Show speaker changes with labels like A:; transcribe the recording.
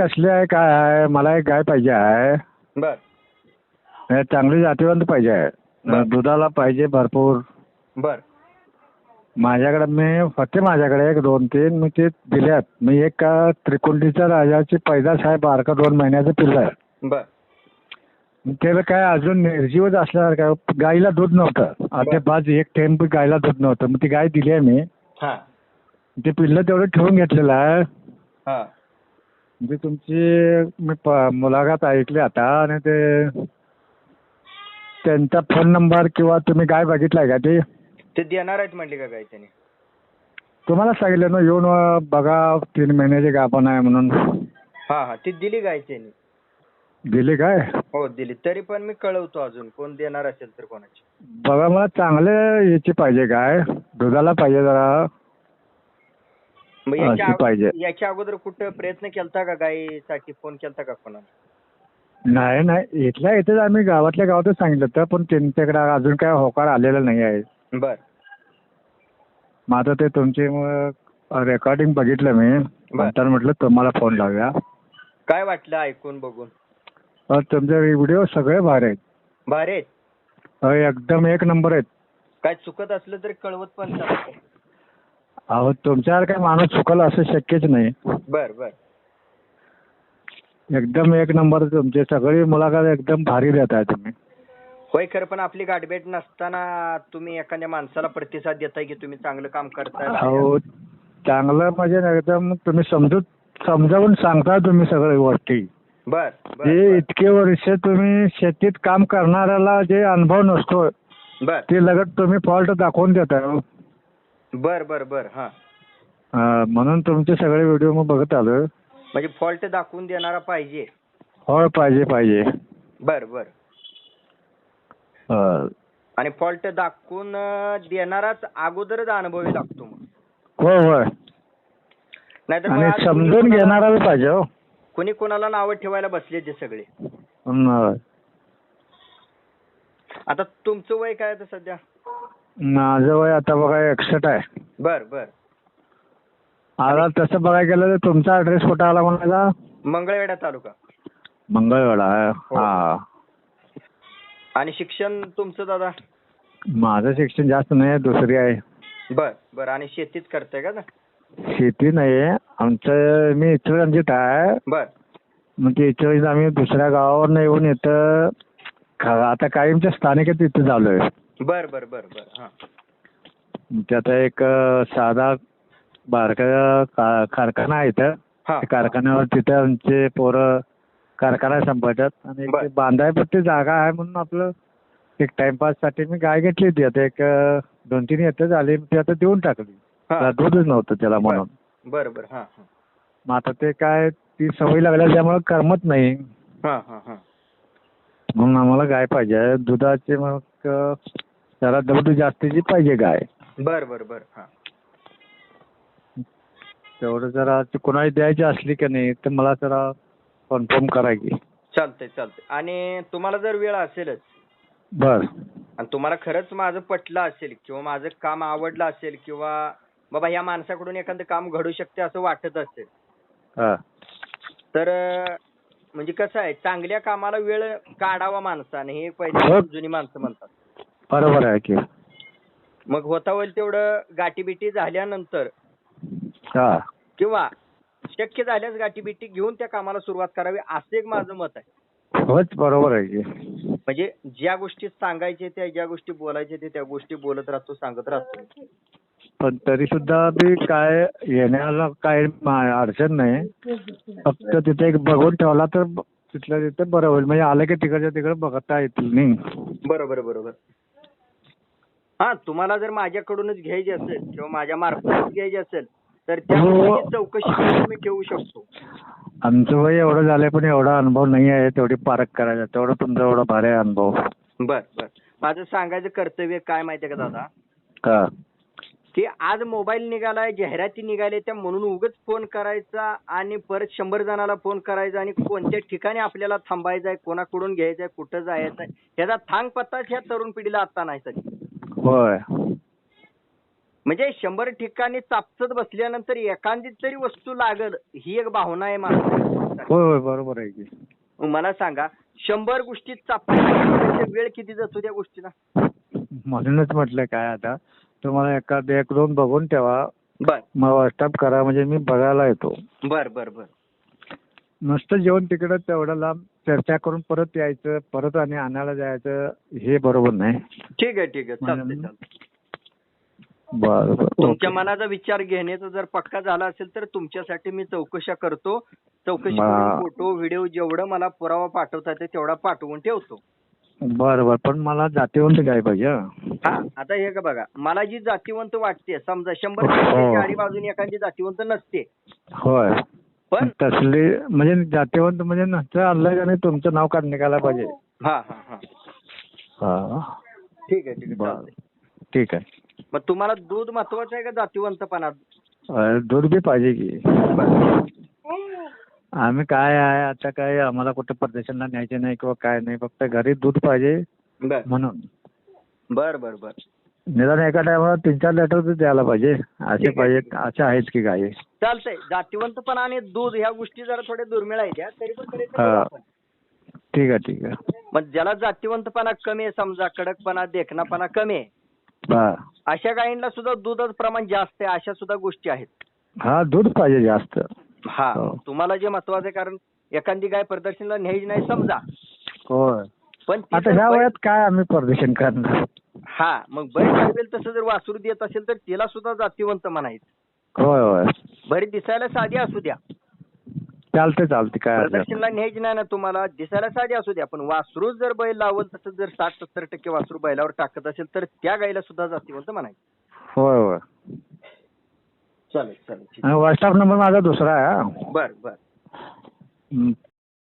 A: कसली आहे काय आहे मला एक गाय पाहिजे आहे.
B: बर.
A: चांगली जातीवंत पाहिजे आहे.
B: बर.
A: दुधाला पाहिजे भरपूर.
B: बर.
A: माझ्याकडे मी होते माझ्याकडे एक दोन तीन मी ते दिल्यात मी एक अ, त्रिकुंडीचा राजाची पैदास आहे बारका दोन महिन्याचं पिल्लं आहे.
B: बर.
A: मग त्याला काय अजून निर्जीवच असल्यासारखं काय गाईला दूध नव्हतं. आता पाच एक थेंब गायला दूध नव्हतं. मग ती गाय दिली आहे मी.
B: हा.
A: ते पिल्लं तेवढं ठेवून घेतलेलं आहे.
B: हा.
A: म्हणजे तुमची मी प मुलाखत ऐकली आता आणि ते त्यांचा फोन नंबर किंवा तुम्ही गाय बघितलाय का ते?
B: ते देणार आहेत म्हणले का काय त्याने?
A: तुम्हाला सांगितलं ना येऊन अ, बघा तीन महिन्याची गाभण आहे म्हणून.
B: हा हा ती दिली काय त्याने?
A: दिली काय?
B: हो दिली. तरी पण मी कळवतो अजून कोण देणार असेल तर कोणाची.
A: बघा मला चांगले याची पाहिजे गाय दुधाला पाहिजे जरा.
B: मग
A: अशी
B: याच्या
A: पाहिजे.
B: अगो- याच्या अगोदर कुठं प्रयत्न केलता का गायीसाठी फोन केलता का कोणाला?
A: नाही नाही. इथल्या इथेच आम्ही गावातल्या गावातच सांगितलं होतं पण त्यांच्याकडे अजून काय होकार आलेला नाही आहे.
B: बर.
A: मग आता ते तुमचे रेकॉर्डिंग बघितलं मी. नंतर म्हटलं तुम्हाला फोन लावूया.
B: काय वाटलं ऐकून बघून?
A: तुमचे व्हिडिओ सगळे भारी आहेत.
B: भारी
A: एकदम एक नंबर आहेत.
B: काय चुकत असलं तरी कळवत पण चालतं.
A: अहो तुमच्यासारखा माणूस चुकल असं शक्यच नाही.
B: बर बर.
A: एकदम एक नंबर तुमचे सगळी मुलाखत एकदम भारी देत आहे तुम्ही.
B: होय खरं पण आपली गाठभेट नसताना तुम्ही एखाद्या माणसाला प्रतिसाद देताय की तुम्ही चांगलं काम करताय
A: अहो चांगलं म्हणजे एकदम तुम्ही समजून समजावून सांगता तुम्ही सगळ्या गोष्टी.
B: बर बर
A: जे इतके वर्ष तुम्ही शेतीत काम करणाऱ्याला जे अनुभव नसतो
B: बर.
A: ते लगत तुम्ही फॉल्ट दाखवून देताय. हो.
B: बर बर बर हा.
A: अं, म्हणून तुमचे सगळे व्हिडिओ मग बघत आलो
B: म्हणजे फॉल्ट दाखवून देणारा पाहिजे.
A: हो पाहिजे पाहिजे.
B: बर बर.
A: अं,
B: आणि फॉल्ट दाखवून अं, देणाराच अगोदरच अनुभवी लागतो मग.
A: हो होय.
B: नाहीतर मग
A: आणि
B: आज
A: समजून
B: कोणी कोणाला-
A: घेणारा पाहिजे हो.
B: कोणी कोणाला नावं ठेवायला बसले ते सगळे.
A: हं.
B: आता तुमचं वय काय आता सध्या?
A: माझं वय आता बघा एकसठ आहे.
B: बर बर.
A: आता तसं बघायला गेलं तर तुमचा ऍड्रेस कुठं आला म्हणाला
B: मंगळवेढा तालुका.
A: मंगळवेढा आहे.
B: हो.
A: हा.
B: आणि शिक्षण तुमचं दादा?
A: माझं शिक्षण जास्त नाही दुसरी आहे.
B: बर बर. आणि शेतीच करताय का? ना?
A: शेती नाही. आमचं मी इचलकरंजीत आहे.
B: बर.
A: मग ते इचलकरंजीत आम्ही दुसऱ्या गावावरून येऊन इथं आता कायमच्या स्थानिक आहे तिथं झालोय.
B: बर बर बर बर हा.
A: ते आता एक साधा बारका का- कारखाना आहे इथं.
B: हा.
A: त्या कारखान्यावर तिथे आमचे पोरं कारखाना संपवतात. आणि एक
B: बर.
A: ते बांधायपट्टी जागा आहे म्हणून आपलं एक टाइमपाससाठी मी गाय घेतली होती. आता एक अं, दोन तीन येतं झाली. ती आता देऊन टाकली.
B: हा.
A: त्याला दूधच नव्हतं त्याला म्हणून.
B: बर बर हा हा.
A: मग आता ते काय ती सवय लागल्या त्यामुळे करमत नाही.
B: हा हा हा.
A: म्हणून आम्हाला गाय पाहिजे. दुधाचे मग जरा दूध जास्तीची पाहिजे गाय.
B: बर बर बर. हा.
A: तेवढं जरा ते कोणाला द्यायची असली की नाही तर मला जरा कन्फर्म करायची
B: चालतंय चालतंय. आणि तुम्हाला जर वेळ असेलच
A: बर.
B: आणि तुम्हाला खरंच माझं पटलं असेल किंवा माझं काम आवडलं असेल किंवा बाबा ह्या माणसाकडून एखादं काम घडू शकते असं वाटत असेल
A: हा.
B: तर म्हणजे कसं आहे चांगल्या कामाला वेळ काढावा माणसाने हे पहिले
A: हो.
B: जुनी माणसं म्हणतात.
A: बरोबर आहे की.
B: मग होता होईल तेवढं गाठीबिटी झाल्यानंतर
A: हा.
B: किंवा शक्य झाल्यास गाठीबिटी घेऊन त्या कामाला सुरुवात करावी असं एक माझं मत आहे.
A: होच बरोबर आहे की.
B: म्हणजे ज्या गोष्टी सांगायचे त्या ज्या गोष्टी बोलायचे ते त्या गोष्टी बोलत राहतो सांगत राहतो.
A: पण तरी सुद्धा बी काय येण्याला काय अडचण नाही. फक्त तिथे एक बघून ठेवला तर तिथल्या तिथे बरं होईल. म्हणजे आलं की तिकडच्या तिकडे बघता येतील नाही
B: बरोबर बरोबर. हा तुम्हाला जर माझ्याकडूनच घ्यायची असेल किंवा माझ्या मार्फतच घ्यायची असेल तर त्या
A: हो.
B: चौकशी करून मी घेऊ शकतो.
A: आमचं वय एवढं झालंय पण एवढा अनुभव नाही आहे तेवढी पारख करायचा. तेवढं तुमचा एवढा भारी अनुभव.
B: बर बर. माझं सांगायचं कर्तव्य काय माहितीये का दादा?
A: का?
B: की आज मोबाईल निघालाय जाहिराती निघाल्या त्या म्हणून उगच फोन करायचा आणि परत शंभर जणाला फोन करायचा आणि कोणत्या ठिकाणी आपल्याला थांबायचंय कोणाकडून घ्यायचंय कुठं जायचंय ह्याचा थांग पत्ताच ह्या तरुण पिढीला आता नाही सध्या.
A: होय.
B: म्हणजे शंभर ठिकाणी चापचत बसल्यानंतर एखादी तरी वस्तू लागल ही एक भावना आहे माणसाची
A: होय होय बरोबर आहे की.
B: मला सांगा शंभर गोष्टी चापण्याच्या वेळ किती जातो त्या गोष्टीला?
A: म्हणूनच म्हटलं काय आता तुम्हाला एखाद एक दोन बघून ठेवा.
B: बर.
A: मग व्हॉट्सअप करा म्हणजे मी बघायला येतो.
B: बर बर बर.
A: नुसतं जेवण तिकडं तेवढं लांब चर्चा करून परत यायचं परत आणि आणायला जायचं हे बरोबर नाही.
B: ठीक आहे ठीक आहे. चालतंय
A: म्हणजे-
B: चालतंय.
A: बरं बरं.
B: तुमच्या
A: ओके.
B: मनाचा विचार घेण्याचा जर पक्का झाला असेल तर तुमच्यासाठी मी चौकशा करतो. चौकशी करून फोटो व्हिडिओ जेवढं मला पुरावा पाठवता येते तेवढा पाठवून ठेवतो.
A: बरं बरं. पण मला जातीवंत काय पाहिजे हं.
B: हा आता हे का बघा मला जी जातीवंत वाटते समजा शंभर
A: हो.
B: गाडी बाजूने एखादी जातीवंत नसते.
A: होय.
B: पण
A: तसली म्हणजे जातीवंत म्हणजे नसतं आलं का नाही तुमचं नाव काढ निघायला पाहिजे.
B: हा. हा हा
A: हा.
B: ठीक आहे ठीक आहे.
A: बरं.
B: चालतंय.
A: ठीक आहे.
B: मग तुम्हाला दूध महत्वाचं आहे का जातीवंतपणा?
A: अं, दूध बी पाहिजे की. आम्ही काय आहे आता काय आम्हाला कुठं परदेशांना न्यायचे नाही किंवा काय नाही फक्त घरी दूध पाहिजे
B: बर.
A: म्हणून.
B: बर बर बर.
A: निदान एका टायमाला तीन चार लिटर दूध द्यायला पाहिजे. असे पाहिजे असे आहेत की गाई
B: चालतंय. जातीवंतपणा आणि दूध ह्या गोष्टी जरा थोड्या दुर्मिळ आहेत ह्या. तरी पण प्रयत्न
A: हा.
B: करू आपण.
A: ठीक आहे ठीक आहे.
B: मग ज्याला जातीवंतपणा कमी आहे समजा कडकपणा देखणापणा कमी आहे
A: हा.
B: अशा गायींना सुद्धा दुधाचं प्रमाण जास्त आहे अशा सुद्धा गोष्टी आहेत.
A: हा दूध पाहिजे जास्त.
B: हा
A: हो.
B: तुम्हाला जे महत्वाचं आहे कारण एखादी गाय प्रदर्शनला न्यायची नाही समजा.
A: होय.
B: पण
A: आता ह्या वयात काय आम्ही परदेशन करणार?
B: हा मग बरी असेल तसं जर वासरू देत असेल तर तिला सुद्धा जातीवंत म्हणायचं.
A: होय होय.
B: बरी दिसायला साधी असू द्या.
A: चालते चालते काय.
B: प्रदर्शनला न्यायची नाही ना तुम्हाला दिसायला साधी असू द्या. पण वासरू जर बैल लावल तसं जर साठ सत्तर टक्के वासरू बैलावर टाकत असेल तर त्या गायीला सुद्धा जातीवंत म्हणायचं.
A: होय होय.
B: चालेल चालेल.
A: व्हॉट्सअप नंबर माझा दुसरा आहे.
B: बर बर.